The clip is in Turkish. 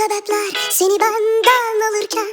Sebepler seni benden alırken.